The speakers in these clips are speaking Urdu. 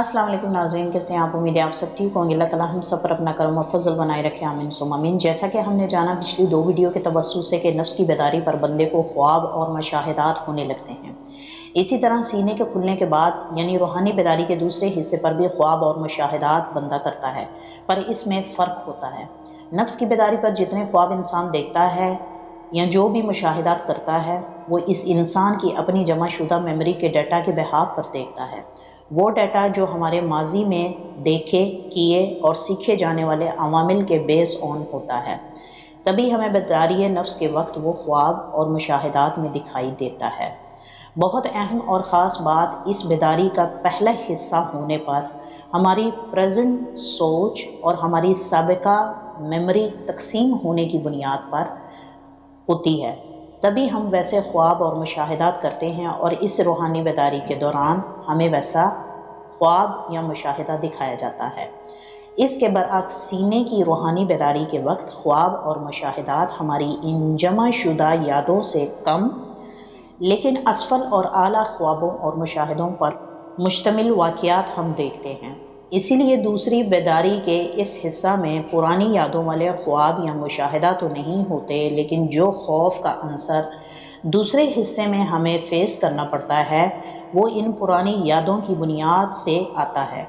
السلام علیکم ناظرین، کیسے ہیں آپ؟ امید ہے آپ سب ٹھیک ہوں گے۔ اللہ تعالیٰ ہم سب پر اپنا کرم و فضل بنائے رکھے، آمین سم امین جیسا کہ ہم نے جانا، پچھلی دو ویڈیو کے توسط سے کہ نفس کی بیداری پر بندے کو خواب اور مشاہدات ہونے لگتے ہیں۔ اسی طرح سینے کے کھلنے کے بعد یعنی روحانی بیداری کے دوسرے حصے پر بھی خواب اور مشاہدات بندہ کرتا ہے، پر اس میں فرق ہوتا ہے۔ نفس کی بیداری پر جتنے خواب انسان دیکھتا ہے یا جو بھی مشاہدات کرتا ہے، وہ اس انسان کی اپنی جمع شدہ میموری کے ڈیٹا کے بحاق پر دیکھتا ہے۔ وہ ڈیٹا جو ہمارے ماضی میں دیکھے، کیے اور سیکھے جانے والے عوامل کے بیس آن ہوتا ہے۔ تبھی ہمیں بیداری نفس کے وقت وہ خواب اور مشاہدات میں دکھائی دیتا ہے۔ بہت اہم اور خاص بات اس بیداری کا پہلا حصہ ہونے پر ہماری پریزنٹ سوچ اور ہماری سابقہ میموری تقسیم ہونے کی بنیاد پر ہوتی ہے۔ تبھی ہم ویسے خواب اور مشاہدات کرتے ہیں اور اس روحانی بیداری کے دوران ہمیں ویسا خواب یا مشاہدہ دکھایا جاتا ہے۔ اس کے برعکس سینے کی روحانی بیداری کے وقت خواب اور مشاہدات ہماری ان جمع شدہ یادوں سے کم، لیکن اسفل اور اعلیٰ خوابوں اور مشاہدوں پر مشتمل واقعات ہم دیکھتے ہیں۔ اسی لیے دوسری بیداری کے اس حصہ میں پرانی یادوں والے خواب یا مشاہدہ تو نہیں ہوتے، لیکن جو خوف کا عنصر دوسرے حصے میں ہمیں فیس کرنا پڑتا ہے، وہ ان پرانی یادوں کی بنیاد سے آتا ہے۔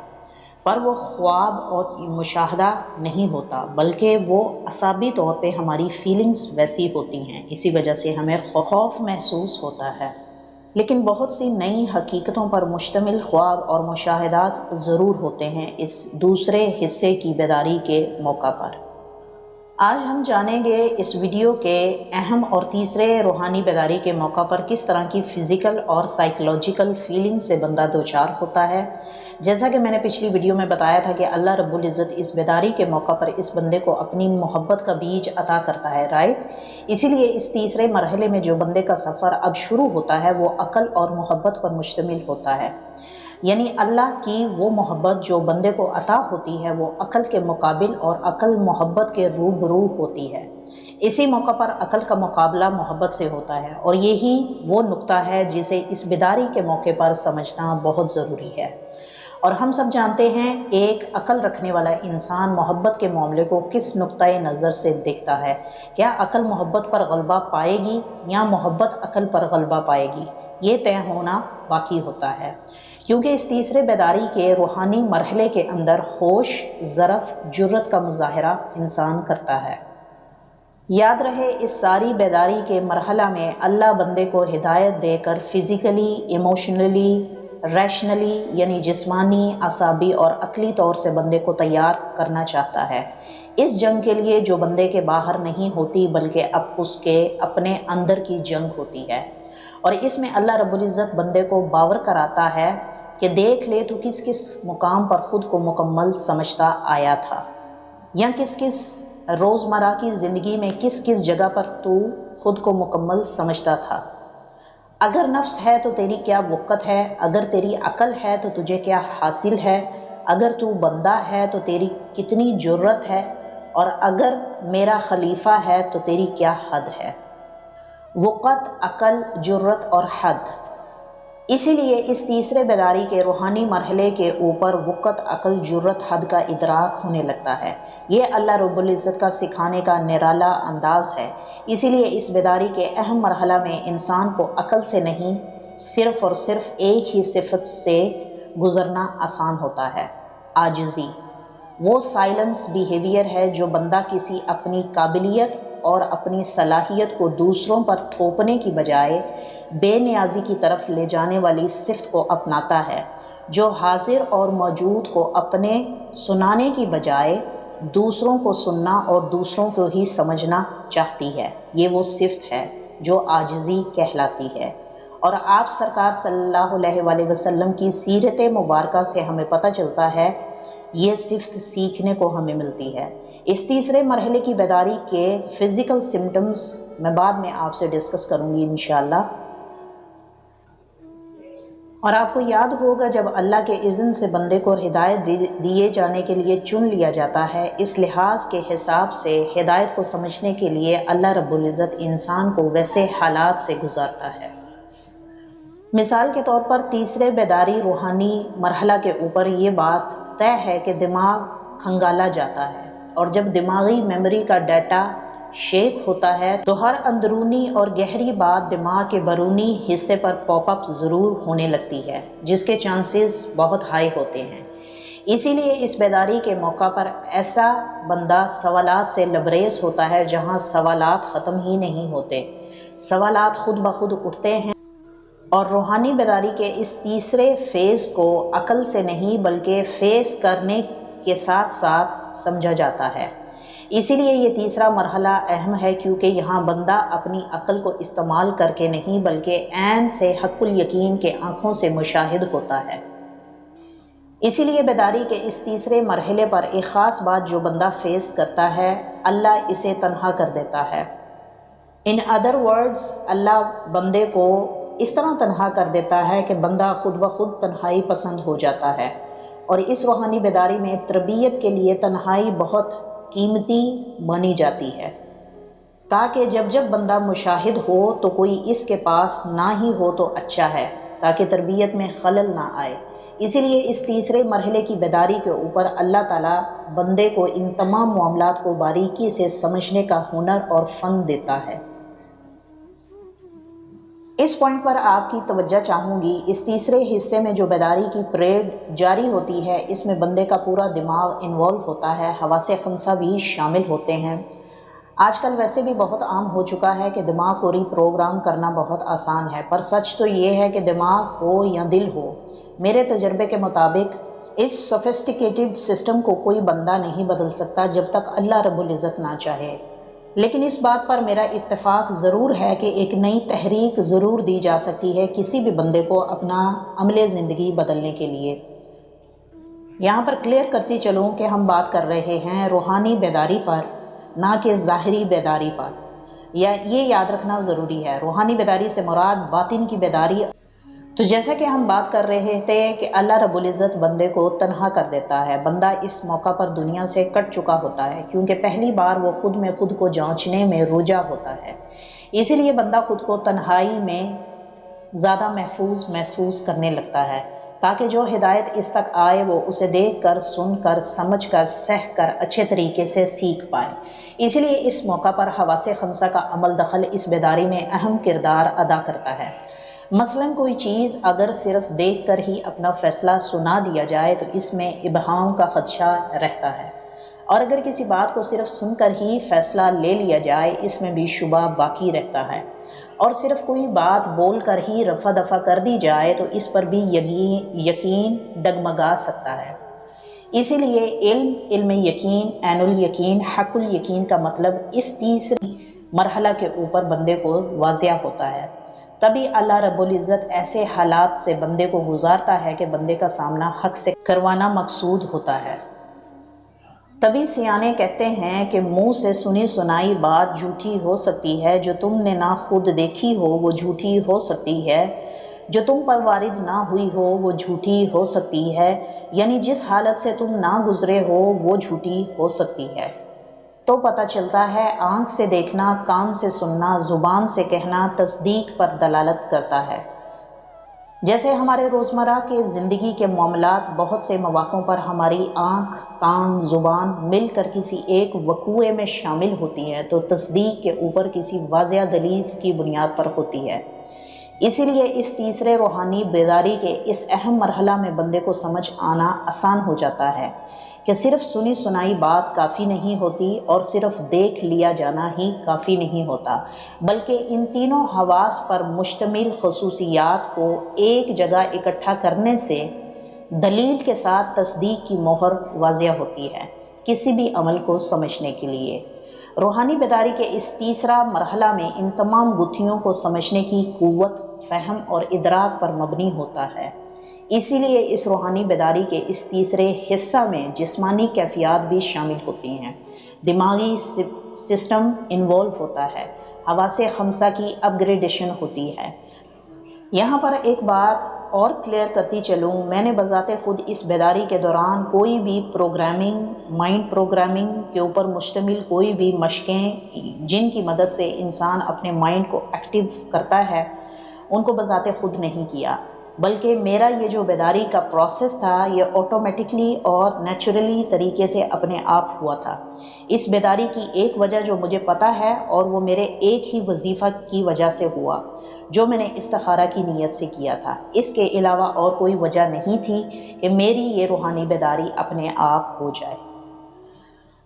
پر وہ خواب اور مشاہدہ نہیں ہوتا، بلکہ وہ اصابی طور پہ ہماری فیلنگز ویسی ہوتی ہیں۔ اسی وجہ سے ہمیں خوف محسوس ہوتا ہے۔ لیکن بہت سی نئی حقیقتوں پر مشتمل خواب اور مشاہدات ضرور ہوتے ہیں اس دوسرے حصے کی بیداری کے موقع پر۔ آج ہم جانیں گے اس ویڈیو کے اہم اور تیسرے روحانی بیداری کے موقع پر کس طرح کی فزیکل اور سائیکلوجیکل فیلنگ سے بندہ دوچار ہوتا ہے۔ جیسا کہ میں نے پچھلی ویڈیو میں بتایا تھا کہ اللہ رب العزت اس بیداری کے موقع پر اس بندے کو اپنی محبت کا بیج عطا کرتا ہے رائٹ اسی لیے اس تیسرے مرحلے میں جو بندے کا سفر اب شروع ہوتا ہے، وہ عقل اور محبت پر مشتمل ہوتا ہے۔ یعنی اللہ کی وہ محبت جو بندے کو عطا ہوتی ہے، وہ عقل کے مقابل اور عقل محبت کے روبرو ہوتی ہے۔ اسی موقع پر عقل کا مقابلہ محبت سے ہوتا ہے اور یہی وہ نقطہ ہے جسے اس بیداری کے موقع پر سمجھنا بہت ضروری ہے۔ اور ہم سب جانتے ہیں ایک عقل رکھنے والا انسان محبت کے معاملے کو کس نقطۂ نظر سے دیکھتا ہے۔ کیا عقل محبت پر غلبہ پائے گی یا محبت عقل پر غلبہ پائے گی؟ یہ طے ہونا باقی ہوتا ہے۔ کیونکہ اس تیسرے بیداری کے روحانی مرحلے کے اندر ہوش ضرف جرت کا مظاہرہ انسان کرتا ہے۔ یاد رہے، اس ساری بیداری کے مرحلہ میں اللہ بندے کو ہدایت دے کر فزیکلی، ایموشنلی، ریشنلی یعنی جسمانی، اعصابی اور عقلی طور سے بندے کو تیار کرنا چاہتا ہے۔ اس جنگ کے لیے جو بندے کے باہر نہیں ہوتی، بلکہ اب اس کے اپنے اندر کی جنگ ہوتی ہے۔ اور اس میں اللہ رب العزت بندے کو باور کراتا ہے کہ دیکھ لے تو کس کس مقام پر خود کو مکمل سمجھتا آیا تھا۔ یا کس کس روزمرہ کی زندگی میں کس کس جگہ پر تو خود کو مکمل سمجھتا تھا۔ اگر نفس ہے تو تیری کیا وقت ہے؟ اگر تیری عقل ہے تو تجھے کیا حاصل ہے؟ اگر تو بندہ ہے تو تیری کتنی جرت ہے؟ اور اگر میرا خلیفہ ہے تو تیری کیا حد ہے؟ وقت، عقل جرت اور حد۔ اسی لیے اس تیسرے بیداری کے روحانی مرحلے کے اوپر وقت، عقل جرت حد کا ادراک ہونے لگتا ہے۔ یہ اللہ رب العزت کا سکھانے کا نرالا انداز ہے۔ اسی لیے اس بیداری کے اہم مرحلہ میں انسان کو عقل سے نہیں، صرف اور صرف ایک ہی صفت سے گزرنا آسان ہوتا ہے۔ آجزی وہ سائلنس بیہیویئر ہے جو بندہ کسی اپنی قابلیت اور اپنی صلاحیت کو دوسروں پر تھوپنے کی بجائے بے نیازی کی طرف لے جانے والی صفت کو اپناتا ہے، جو حاضر اور موجود کو اپنے سنانے کی بجائے دوسروں کو سننا اور دوسروں کو ہی سمجھنا چاہتی ہے۔ یہ وہ صفت ہے جو آجزی کہلاتی ہے۔ اور آپ سرکار صلی اللہ علیہ وآلہ وسلم کی سیرت مبارکہ سے ہمیں پتہ چلتا ہے یہ صفت سیکھنے کو ہمیں ملتی ہے۔ اس تیسرے مرحلے کی بیداری کے فزیکل سمٹمز میں بعد میں آپ سے ڈسکس کروں گی انشاءاللہ۔ اور آپ کو یاد ہوگا جب اللہ کے اذن سے بندے کو ہدایت دیے جانے کے لیے چن لیا جاتا ہے، اس لحاظ کے حساب سے ہدایت کو سمجھنے کے لیے اللہ رب العزت انسان کو ویسے حالات سے گزارتا ہے۔ مثال کے طور پر تیسرے بیداری روحانی مرحلہ کے اوپر یہ بات طے ہے کہ دماغ کھنگالا جاتا ہے اور جب دماغی میموری کا ڈیٹا شیک ہوتا ہے تو ہر اندرونی اور گہری بات دماغ کے برونی حصے پر پاپ اپ ضرور ہونے لگتی ہے، جس کے چانسز بہت ہائی ہوتے ہیں۔ اسی لیے اس بیداری کے موقع پر ایسا بندہ سوالات سے لبریز ہوتا ہے جہاں سوالات ختم ہی نہیں ہوتے۔ سوالات خود بخود اٹھتے ہیں۔ اور روحانی بیداری کے اس تیسرے فیز کو عقل سے نہیں بلکہ فیس کرنے کے ساتھ ساتھ سمجھا جاتا ہے۔ اسی لیے یہ تیسرا مرحلہ اہم ہے کیونکہ یہاں بندہ اپنی عقل کو استعمال کر کے نہیں بلکہ عین سے حق الیقین کے آنکھوں سے مشاہد ہوتا ہے۔ اسی لیے بیداری کے اس تیسرے مرحلے پر ایک خاص بات جو بندہ فیس کرتا ہے، اللہ اسے تنہا کر دیتا ہے۔ ان ادر ورڈز اللہ بندے کو اس طرح تنہا کر دیتا ہے کہ بندہ خود بخود تنہائی پسند ہو جاتا ہے۔ اور اس روحانی بیداری میں تربیت کے لیے تنہائی بہت قیمتی مانی جاتی ہے۔ تاکہ جب جب بندہ مشاہد ہو تو کوئی اس کے پاس نہ ہی ہو تو اچھا ہے، تاکہ تربیت میں خلل نہ آئے۔ اسی لیے اس تیسرے مرحلے کی بیداری کے اوپر اللہ تعالیٰ بندے کو ان تمام معاملات کو باریکی سے سمجھنے کا ہنر اور فن دیتا ہے۔ اس پوائنٹ پر آپ کی توجہ چاہوں گی۔ اس تیسرے حصے میں جو بیداری کی پریڈ جاری ہوتی ہے، اس میں بندے کا پورا دماغ انوالو ہوتا ہے، حواس خمسہ بھی شامل ہوتے ہیں۔ آج کل ویسے بھی بہت عام ہو چکا ہے کہ دماغ کو ری پروگرام کرنا بہت آسان ہے، پر سچ تو یہ ہے کہ دماغ ہو یا دل ہو۔ میرے تجربے کے مطابق، اس سوفسٹیکیٹڈ سسٹم کو کوئی بندہ نہیں بدل سکتا جب تک اللہ رب العزت نہ چاہے۔ لیکن اس بات پر میرا اتفاق ضرور ہے کہ ایک نئی تحریک ضرور دی جا سکتی ہے کسی بھی بندے کو اپنا عمل زندگی بدلنے کے لیے۔ یہاں پر کلیئر کرتی چلوں کہ ہم بات کر رہے ہیں روحانی بیداری پر، نہ کہ ظاہری بیداری پر۔ یا یہ یاد رکھنا ضروری ہے، روحانی بیداری سے مراد باطن کی بیداری تو جیسا کہ ہم بات کر رہے تھے کہ اللہ رب العزت بندے کو تنہا کر دیتا ہے، بندہ اس موقع پر دنیا سے کٹ چکا ہوتا ہے کیونکہ پہلی بار وہ خود میں خود کو جانچنے میں رجا ہوتا ہے۔ اسی لیے بندہ خود کو تنہائی میں زیادہ محفوظ محسوس کرنے لگتا ہے۔ تاکہ جو ہدایت اس تک آئے وہ اسے دیکھ کر، سن کر، سمجھ کر، سہ کر اچھے طریقے سے سیکھ پائے۔ اسی لیے اس موقع پر حواس خمسہ کا عمل دخل اس بیداری میں اہم کردار ادا کرتا ہے۔ مثلا کوئی چیز اگر صرف دیکھ کر ہی اپنا فیصلہ سنا دیا جائے تو اس میں ابہام کا خدشہ رہتا ہے۔ اور اگر کسی بات کو صرف سن کر ہی فیصلہ لے لیا جائے، اس میں بھی شبہ باقی رہتا ہے۔ اور صرف کوئی بات بول کر ہی رفع دفع کر دی جائے تو اس پر بھی یقین یقین ڈگمگا سکتا ہے۔ اسی لیے علم علم یقین، عین الیقین، حق الیقین کا مطلب اس تیسری مرحلہ کے اوپر بندے کو واضح ہوتا ہے۔ تبھی اللہ رب العزت ایسے حالات سے بندے کو گزارتا ہے کہ بندے کا سامنا حق سے کروانا مقصود ہوتا ہے۔ تبھی سیانے کہتے ہیں کہ منہ سے سنی سنائی بات جھوٹی ہو سکتی ہے، جو تم نے نہ خود دیکھی ہو وہ جھوٹی ہو سکتی ہے۔ جو تم پر وارد نہ ہوئی ہو وہ جھوٹی ہو سکتی ہے۔ یعنی جس حالت سے تم نہ گزرے ہو وہ جھوٹی ہو سکتی ہے۔ تو پتہ چلتا ہے، آنکھ سے دیکھنا، کان سے سننا، زبان سے کہنا تصدیق پر دلالت کرتا ہے۔ جیسے ہمارے روزمرہ کے زندگی کے معاملات، بہت سے مواقعوں پر ہماری آنکھ، کان، زبان مل کر کسی ایک وقوعے میں شامل ہوتی ہے، تو تصدیق کے اوپر کسی واضح دلیل کی بنیاد پر ہوتی ہے۔ اسی لیے اس تیسرے روحانی بیداری کے اس اہم مرحلہ میں بندے کو سمجھ آنا آسان ہو جاتا ہے۔ کہ صرف سنی سنائی بات کافی نہیں ہوتی اور صرف دیکھ لیا جانا ہی کافی نہیں ہوتا، بلکہ ان تینوں حواس پر مشتمل خصوصیات کو ایک جگہ اکٹھا کرنے سے دلیل کے ساتھ تصدیق کی مہر واضح ہوتی ہے کسی بھی عمل کو سمجھنے کے لیے۔ روحانی بیداری کے اس تیسرا مرحلہ میں ان تمام گتھیوں کو سمجھنے کی قوت، فہم اور ادراک پر مبنی ہوتا ہے۔ اسی لیے اس روحانی بیداری کے اس تیسرے حصہ میں جسمانی کیفیات بھی شامل ہوتی ہیں۔ دماغی سسٹم انوالو ہوتا ہے۔ حواس خمسہ کی اپ گریڈیشن ہوتی ہے۔ یہاں پر ایک بات اور کلیئر کرتی چلوں، میں نے بذات خود اس بیداری کے دوران کوئی بھی پروگرامنگ، مائنڈ پروگرامنگ کے اوپر مشتمل کوئی بھی مشقیں جن کی مدد سے انسان اپنے مائنڈ کو ایکٹیو کرتا ہے، ان کو بذات خود نہیں کیا۔ بلکہ میرا یہ جو بیداری کا پروسیس تھا، یہ آٹومیٹکلی اور نیچرلی طریقے سے اپنے آپ ہوا تھا۔ اس بیداری کی ایک وجہ جو مجھے پتہ ہے اور وہ میرے ایک ہی وظیفہ کی وجہ سے ہوا، جو میں نے استخارہ کی نیت سے کیا تھا۔ اس کے علاوہ اور کوئی وجہ نہیں تھی کہ میری یہ روحانی بیداری اپنے آپ ہو جائے۔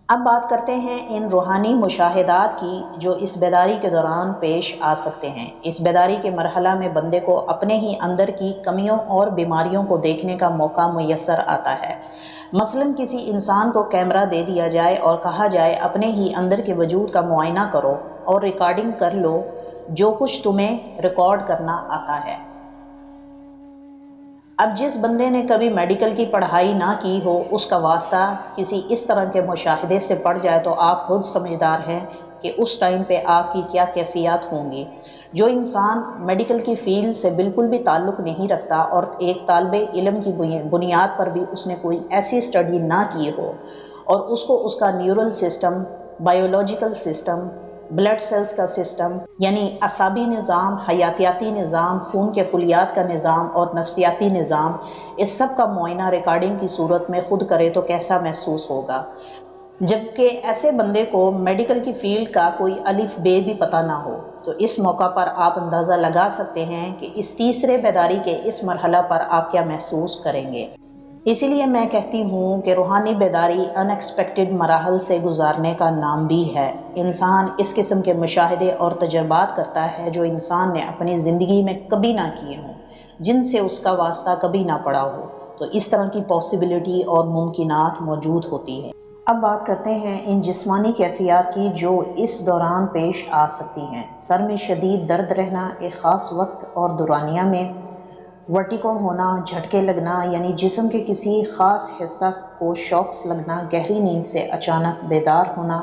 اب بات کرتے ہیں ان روحانی مشاہدات کی جو اس بیداری کے دوران پیش آ سکتے ہیں۔ اس بیداری کے مرحلہ میں بندے کو اپنے ہی اندر کی کمیوں اور بیماریوں کو دیکھنے کا موقع میسر آتا ہے۔ مثلا کسی انسان کو کیمرہ دے دیا جائے اور کہا جائے اپنے ہی اندر کے وجود کا معائنہ کرو اور ریکارڈنگ کر لو جو کچھ تمہیں ریکارڈ کرنا آتا ہے۔ اب جس بندے نے کبھی میڈیکل کی پڑھائی نہ کی ہو، اس کا واسطہ کسی اس طرح کے مشاہدے سے پڑ جائے تو آپ خود سمجھدار ہیں کہ اس ٹائم پہ آپ کی کیا کیفیات ہوں گی۔ جو انسان میڈیکل کی فیلڈ سے بالکل بھی تعلق نہیں رکھتا اور ایک طالب علم کی بنیاد پر بھی اس نے کوئی ایسی اسٹڈی نہ کی ہو اور اس کو اس کا neural system biological system blood cells کا سسٹم یعنی اعصابی نظام، حیاتیاتی نظام، خون کے خلیات کا نظام اور نفسیاتی نظام، اس سب کا معائنہ ریکارڈنگ کی صورت میں خود کرے تو کیسا محسوس ہوگا؟ جبکہ ایسے بندے کو میڈیکل کی فیلڈ کا کوئی الف بے بھی پتہ نہ ہو، تو اس موقع پر آپ اندازہ لگا سکتے ہیں کہ اس تیسرے بیداری کے اس مرحلہ پر آپ کیا محسوس کریں گے۔ اسی لیے میں کہتی ہوں کہ روحانی بیداری ان ایکسپیکٹڈ مراحل سے گزارنے کا نام بھی ہے۔ انسان اس قسم کے مشاہدے اور تجربات کرتا ہے جو انسان نے اپنی زندگی میں کبھی نہ کیے ہوں، جن سے اس کا واسطہ کبھی نہ پڑا ہو۔ تو اس طرح کی پاسبلٹی اور ممکنات موجود ہوتی ہے اب بات کرتے ہیں ان جسمانی کیفیات کی جو اس دوران پیش آ سکتی ہیں۔ سر میں شدید درد رہنا ایک خاص وقت اور دورانیہ میں ورٹیکو ہونا، جھٹکے لگنا یعنی جسم کے کسی خاص حصہ کو شوکس لگنا، گہری نیند سے اچانک بیدار ہونا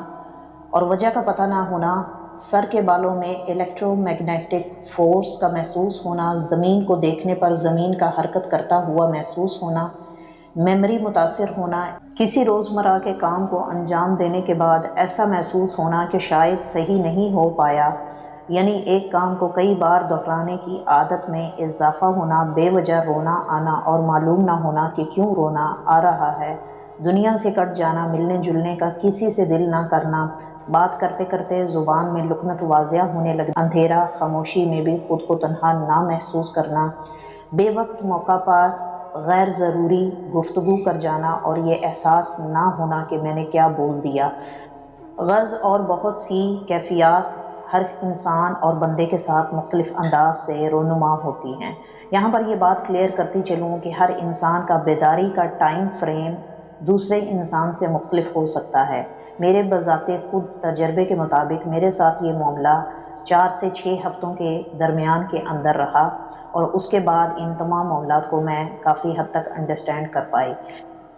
اور وجہ کا پتہ نہ ہونا، سر کے بالوں میں الیکٹرو میگنیٹک فورس کا محسوس ہونا، زمین کو دیکھنے پر زمین کا حرکت کرتا ہوا محسوس ہونا میمری متاثر ہونا، کسی روزمرہ کے کام کو انجام دینے کے بعد ایسا محسوس ہونا کہ شاید صحیح نہیں ہو پایا۔ یعنی ایک کام کو کئی بار دہرانے کی عادت میں اضافہ ہونا، بے وجہ رونا آنا اور معلوم نہ ہونا کہ کیوں رونا آ رہا ہے۔ دنیا سے کٹ جانا، ملنے جلنے کا کسی سے دل نہ کرنا، بات کرتے کرتے زبان میں لکنت واضح ہونے لگنا، اندھیرا، خاموشی میں بھی خود کو تنہا نہ محسوس کرنا۔ بے وقت موقع پر غیر ضروری گفتگو کر جانا اور یہ احساس نہ ہونا کہ میں نے کیا بول دیا۔ غرض اور بہت سی کیفیات ہر انسان اور بندے کے ساتھ مختلف انداز سے رونما ہوتی ہیں۔ یہاں پر یہ بات کلیئر کرتی چلوں کہ ہر انسان کا بیداری کا ٹائم فریم دوسرے انسان سے مختلف ہو سکتا ہے۔ میرے بذات خود تجربے کے مطابق میرے ساتھ یہ معاملہ چار سے چھ ہفتوں کے درمیان کے اندر رہا اور اس کے بعد ان تمام معاملات کو میں کافی حد تک انڈرسٹینڈ کر پائی۔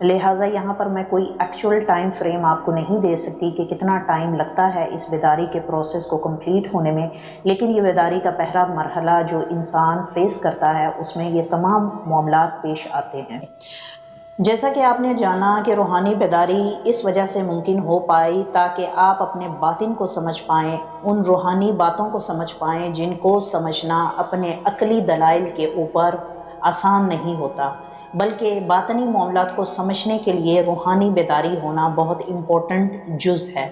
لہٰذا یہاں پر میں کوئی ایکچول ٹائم فریم آپ کو نہیں دے سکتی کہ کتنا ٹائم لگتا ہے اس بیداری کے پروسیس کو کمپلیٹ ہونے میں، لیکن یہ بیداری کا پہلا مرحلہ جو انسان فیس کرتا ہے، اس میں یہ تمام معاملات پیش آتے ہیں۔ جیسا کہ آپ نے جانا کہ روحانی بیداری اس وجہ سے ممکن ہو پائی تاکہ آپ اپنے باطن کو سمجھ پائیں، ان روحانی باتوں کو سمجھ پائیں جن کو سمجھنا اپنے عقلی دلائل کے اوپر آسان نہیں ہوتا۔ بلکہ باطنی معاملات کو سمجھنے کے لیے روحانی بیداری ہونا بہت امپورٹنٹ جز ہے۔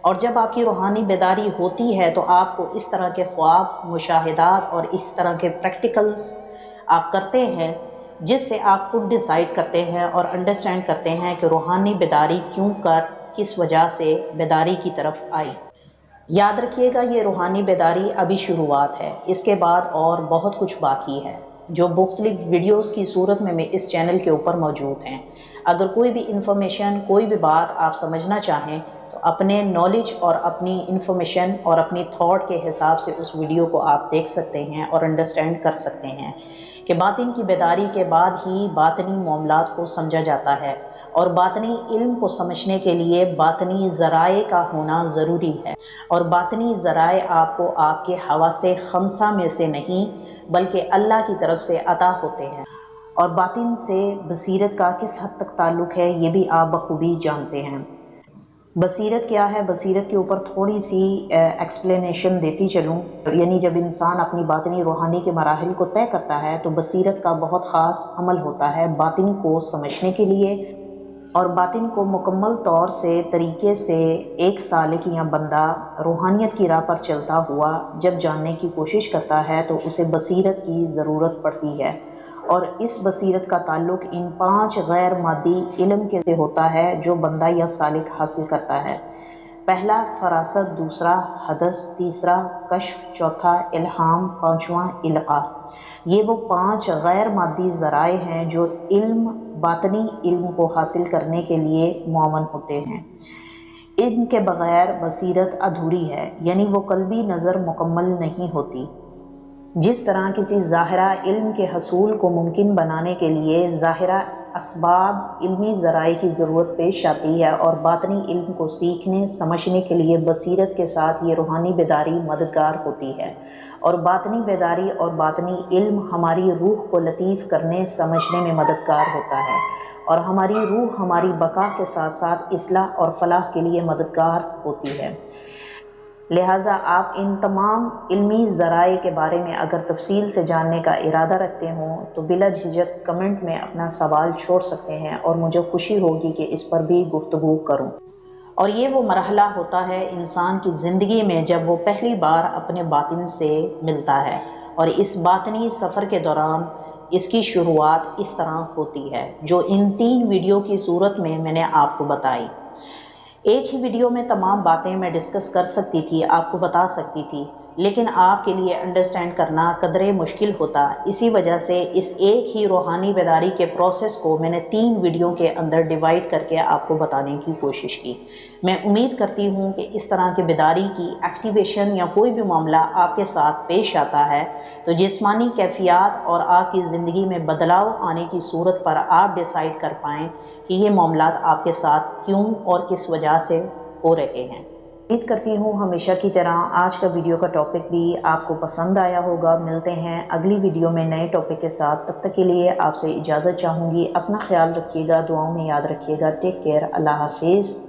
اور جب آپ کی روحانی بیداری ہوتی ہے تو آپ کو اس طرح کے خواب، مشاہدات اور اس طرح کے پریکٹیکلز آپ کرتے ہیں، جس سے آپ خود ڈیسائیڈ کرتے ہیں اور انڈرسٹینڈ کرتے ہیں کہ روحانی بیداری کیوں کر، کس وجہ سے بیداری کی طرف آئی۔ یاد رکھیے گا یہ روحانی بیداری ابھی شروعات ہے، اس کے بعد اور بہت کچھ باقی ہے۔ جو مختلف ویڈیوز کی صورت میں میں اس چینل کے اوپر موجود ہیں۔ اگر کوئی بھی انفارمیشن، کوئی بھی بات آپ سمجھنا چاہیں، تو اپنے نالج اور اپنی انفارمیشن اور اپنی تھاٹ کے حساب سے اس ویڈیو کو آپ دیکھ سکتے ہیں اور انڈرسٹینڈ کر سکتے ہیں۔ کہ باطن کی بیداری کے بعد ہی باطنی معاملات کو سمجھا جاتا ہے اور باطنی علم کو سمجھنے کے لیے باطنی ذرائع کا ہونا ضروری ہے اور باطنی ذرائع آپ کو آپ کے حواس خمسہ میں سے نہیں بلکہ اللہ کی طرف سے عطا ہوتے ہیں اور باطن سے بصیرت کا کس حد تک تعلق ہے یہ بھی آپ بخوبی جانتے ہیں۔ بصیرت کیا ہے؟ بصیرت کے اوپر تھوڑی سی ایکسپلینیشن دیتی چلوں۔ یعنی جب انسان اپنی باطنی روحانی کے مراحل کو طے کرتا ہے تو بصیرت کا بہت خاص عمل ہوتا ہے باطنی کو سمجھنے کے لیے۔ اور باطن کو مکمل طور سے، طریقے سے ایک سالک یا بندہ روحانیت کی راہ پر چلتا ہوا جب جاننے کی کوشش کرتا ہے تو اسے بصیرت کی ضرورت پڑتی ہے۔ اور اس بصیرت کا تعلق ان پانچ غیر مادی علم کے سے ہوتا ہے جو بندہ یا سالک حاصل کرتا ہے۔ پہلا فراست، دوسرا حدث، تیسرا کشف، چوتھا الہام، پانچواں علقہ یہ وہ پانچ غیر مادی ذرائع ہیں جو علم، باطنی علم کو حاصل کرنے کے لیے معاون ہوتے ہیں۔ ان کے بغیر بصیرت ادھوری ہے یعنی وہ قلبی نظر مکمل نہیں ہوتی۔ جس طرح کسی ظاہرہ علم کے حصول کو ممکن بنانے کے لیے ظاہرہ اسباب علمی ذرائع کی ضرورت پیش آتی ہے اور باطنی علم کو سیکھنے، سمجھنے کے لیے بصیرت کے ساتھ یہ روحانی بیداری مددگار ہوتی ہے۔ اور باطنی بیداری اور باطنی علم ہماری روح کو لطیف کرنے، سمجھنے میں مددگار ہوتا ہے۔ اور ہماری روح ہماری بقا کے ساتھ ساتھ اصلاح اور فلاح کے لیے مددگار ہوتی ہے۔ لہٰذا آپ ان تمام علمی ذرائع کے بارے میں اگر تفصیل سے جاننے کا ارادہ رکھتے ہوں، تو بلا جھجک کمنٹ میں اپنا سوال چھوڑ سکتے ہیں اور مجھے خوشی ہوگی کہ اس پر بھی گفتگو کروں۔ اور یہ وہ مرحلہ ہوتا ہے انسان کی زندگی میں جب وہ پہلی بار اپنے باطن سے ملتا ہے اور اس باطنی سفر کے دوران اس کی شروعات اس طرح ہوتی ہے، جو ان تین ویڈیو کی صورت میں میں نے آپ کو بتائی۔ ایک ہی ویڈیو میں تمام باتیں میں ڈسکس کر سکتی تھی، آپ کو بتا سکتی تھی۔ لیکن آپ کے لیے انڈرسٹینڈ کرنا قدرے مشکل ہوتا۔ اسی وجہ سے اس ایک ہی روحانی بیداری کے پروسیس کو میں نے تین ویڈیو کے اندر ڈیوائڈ کر کے آپ کو بتانے کی کوشش کی۔ میں امید کرتی ہوں کہ اس طرح کے بیداری کی ایکٹیویشن یا کوئی بھی معاملہ آپ کے ساتھ پیش آتا ہے۔ تو جسمانی کیفیات اور آپ کی زندگی میں بدلاؤ آنے کی صورت پر آپ ڈیسائیڈ کر پائیں کہ یہ معاملات آپ کے ساتھ کیوں اور کس وجہ سے ہو رہے ہیں۔ امید کرتی ہوں ہمیشہ کی طرح آج کا ویڈیو کا ٹاپک بھی آپ کو پسند آیا ہوگا۔ ملتے ہیں اگلی ویڈیو میں نئے ٹاپک کے ساتھ۔ تب تک کے لیے آپ سے اجازت چاہوں گی۔ اپنا خیال رکھیے گا، دعاؤں میں یاد رکھیے گا۔ ٹیک کیئر اللہ حافظ۔